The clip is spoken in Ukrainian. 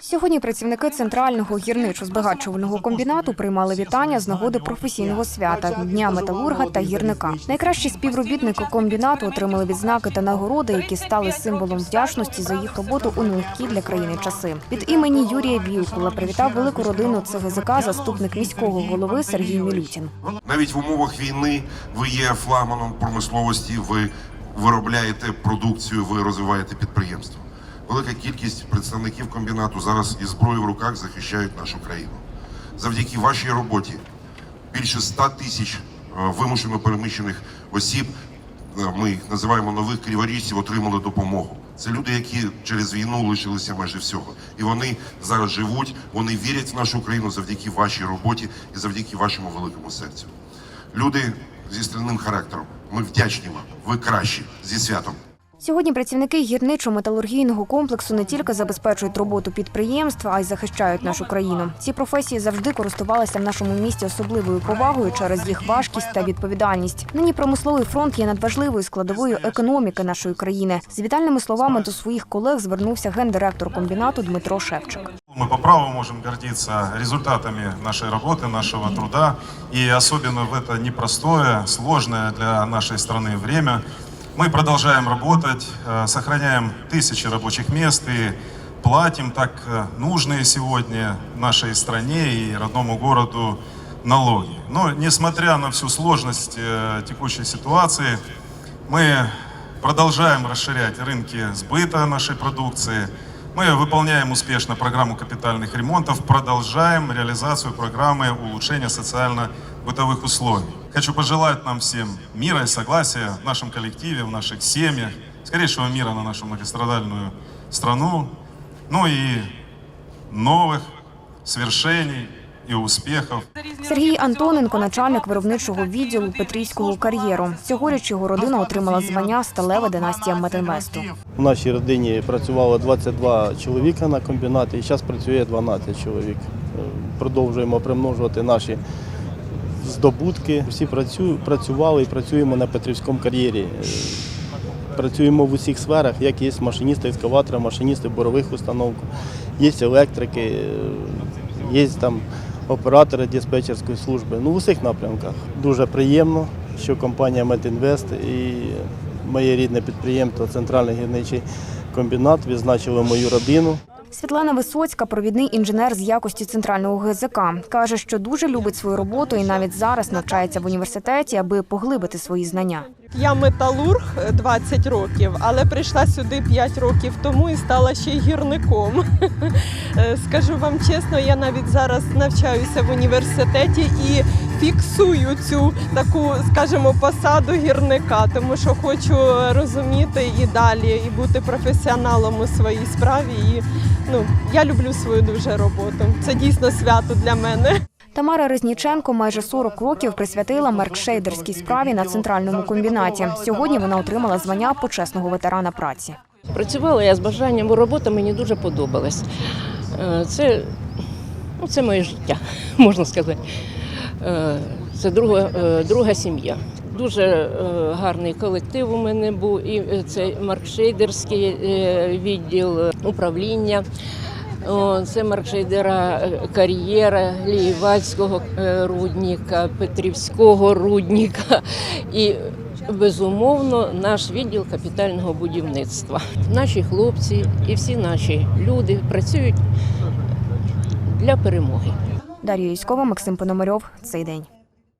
Сьогодні працівники центрального гірничо-збагачувального комбінату приймали вітання з нагоди професійного свята дня металурга та гірника. Найкращі співробітники комбінату отримали відзнаки та нагороди, які стали символом вдячності за їх роботу у нелегкі для країни часи. Від імені Юрія Вілкула привітав велику родину ЦГЗК заступник міського голови Сергій Мілютін. Навіть в умовах війни ви є флагманом промисловості, ви виробляєте продукцію, ви розвиваєте підприємство. Велика кількість представників комбінату зараз із зброєю в руках захищають нашу країну. Завдяки вашій роботі більше 100 тисяч е, вимушено переміщених осіб, е, ми їх називаємо нових криворіжців, отримали допомогу. Це люди, які через війну лишилися майже всього. І вони зараз живуть, вони вірять в нашу країну завдяки вашій роботі і завдяки вашому великому серцю. Люди зі стрільним характером. Ми вдячні вам. Ви кращі зі святом. Сьогодні працівники гірничо-металургійного комплексу не тільки забезпечують роботу підприємства, а й захищають нашу країну. Ці професії завжди користувалися в нашому місті особливою повагою через їх важкість та відповідальність. Нині промисловий фронт є надважливою складовою економіки нашої країни. З вітальними словами до своїх колег звернувся гендиректор комбінату Дмитро Шевчик. Мы по праву можем гордиться результатами нашей работы, нашего труда. И особенно в это непростое, сложное для нашей страны время мы продолжаем работать, э, сохраняем тысячи рабочих мест и платим так э, нужные сегодня нашей стране и родному городу налоги. Но несмотря на всю сложность э, текущей ситуации, мы продолжаем расширять рынки сбыта нашей продукции. Мы выполняем успешно программу капитальных ремонтов, продолжаем реализацию программы улучшения социально-бытовых условий. Хочу пожелать нам всем мира и согласия в нашем коллективе, в наших семьях, скорейшего мира на нашу многострадальную страну, ну и новых свершений и успехов. Сергій Антоненко, начальник виробничого відділу Петрівського кар'єру. Цьогоріч його родина отримала звання Сталева династія Метинвесту. У нашій родині працювало 22 чоловіка на комбінаті, і зараз працює 12 чоловік. Е, Продовжуємо примножувати наші здобутки. Всі працю, працювали і працюємо на Петрівському кар'єрі. Е, Працюємо в усіх сферах, як є машиністи екскаватора, машиністи борових установок, є електрики, е, є там оператори диспетчерської служби. Ну, в усіх напрямках. Дуже приємно, що компанія Метінвест і моє рідне підприємство Центральний гірничий комбінат відзначили мою родину. Світлана Висоцька, провідний інженер з якості центрального ГЗК, каже, що дуже любить свою роботу і навіть зараз навчається в університеті, аби поглибити свої знання. Я металург е, 20 років, але прийшла сюди 5 років тому і стала ще гірником. Е, Скажу вам чесно, я навіть зараз навчаюся в університеті і фіксую цю таку, скажімо, посаду гірника, тому що хочу розуміти і далі, і бути професіоналом у своїй справі. І ну, я люблю свою дуже роботу. Це дійсно свято для мене. Тамара Резніченко майже 40 років присвятила меркшейдерській справі на центральному комбінаті. Сьогодні вона отримала звання почесного ветерана праці. Працювала я з бажанням, бо робота мені дуже подобалась. Е, Це, ну, це моє життя, можна сказати. Е, Це друга, е, друга сім'я. Дуже е, гарний колектив у мене був. І це маркшейдерський відділ управління. Це маркшейдера кар'єра Лієвацького е, рудника, Петрівського рудника. І безумовно наш відділ капітального будівництва. Наші хлопці і всі наші люди працюють для перемоги. Дар'я Юськова, Максим Пономарьов. Цей день.